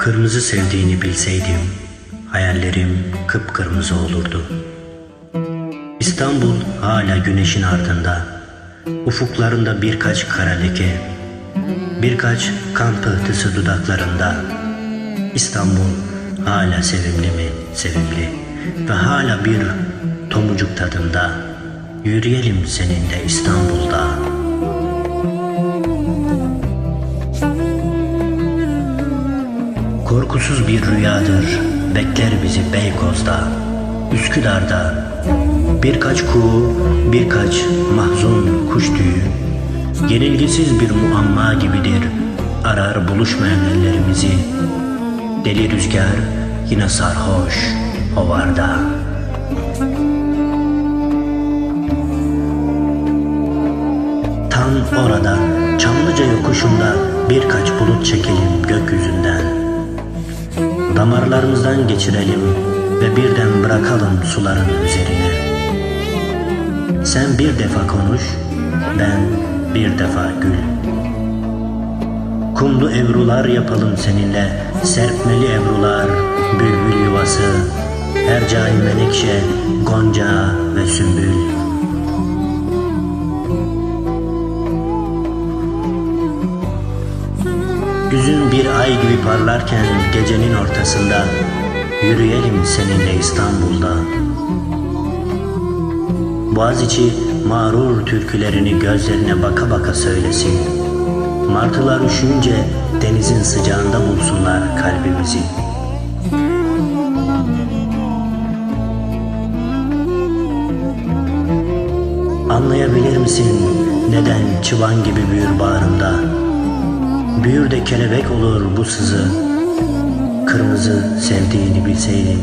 Kırmızı sevdiğini bilseydim, hayallerim kıpkırmızı olurdu. İstanbul hala güneşin ardında, ufuklarında birkaç kara leke, birkaç kan pıhtısı dudaklarında. İstanbul hala sevimli mi, sevimli ve hala bir tomucuk tadında. Yürüyelim seninle İstanbul'da. Korkusuz bir rüyadır, bekler bizi Beykoz'da, Üsküdar'da. Birkaç kuğu, birkaç mahzun kuş tüyü, yenilgisiz bir muamma gibidir, arar buluşmayan ellerimizi. Deli rüzgar yine sarhoş, hovarda. Tam orada, Çamlıca yokuşunda birkaç bulut çekelim gökyüzünden. Damarlarımızdan geçirelim ve birden bırakalım suların üzerine. Sen bir defa konuş, ben bir defa gül. Kumlu evrular yapalım seninle, serpmeli evrular, bülbül yuvası, hercai menekşe, gonca ve sümbül. Yüzün bir ay gibi parlarken gecenin ortasında Yürüyelim seninle İstanbul'da. Boğaziçi mağrur türkülerini gözlerine baka baka söylesin. Martılar üşüyünce denizin sıcağında bulsunlar kalbimizi. Anlayabilir misin neden çıvan gibi büyür bağrımda Büyür de kelebek olur bu sızı Kırmızı sevdiğini bilseydin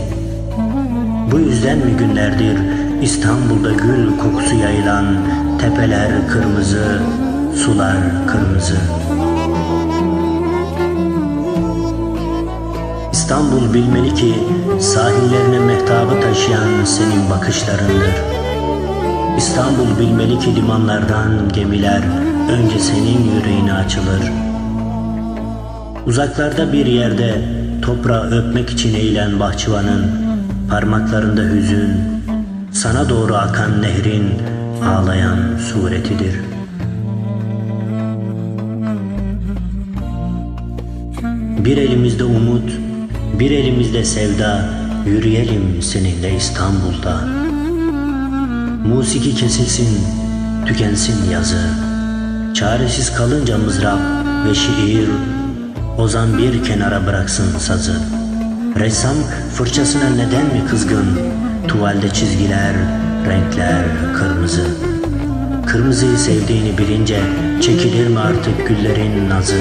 Bu yüzden mi günlerdir İstanbul'da gül kokusu yayılan Tepeler kırmızı, sular kırmızı İstanbul bilmeli ki sahillerine mehtabı taşıyan senin bakışlarındır. İstanbul bilmeli ki limanlardan gemiler önce senin yüreğine açılır. Uzaklarda bir yerde toprağı öpmek için eğilen bahçıvanın parmaklarında hüzün, sana doğru akan nehrin ağlayan suretidir. Bir elimizde umut, bir elimizde sevda, yürüyelim seninle İstanbul'da. Musiki kesilsin, tükensin yazı. Çaresiz kalınca mızrap ve şiir Ozan bir kenara bıraksın sazı. Ressam fırçasına neden mi kızgın? Tuvalde çizgiler, renkler kırmızı. Kırmızıyı sevdiğini bilince Çekilir mi artık güllerin nazı?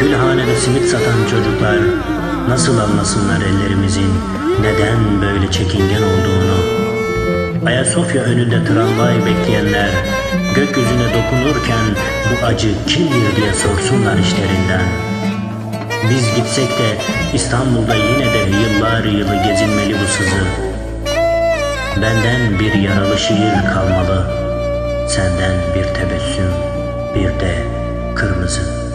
Gülhanede simit satan çocuklar Nasıl anlasınlar ellerimizin Neden böyle çekingen olduğunu Ayasofya önünde tramvay bekleyenler gökyüzüne dokunurken bu acı kimdir diye sorsunlar işlerinden. Biz gitsek de İstanbul'da yine de yıllar yılı gezinmeli bu sızı. Benden bir yaralı şiir kalmalı, senden bir tebessüm, bir de kırmızı.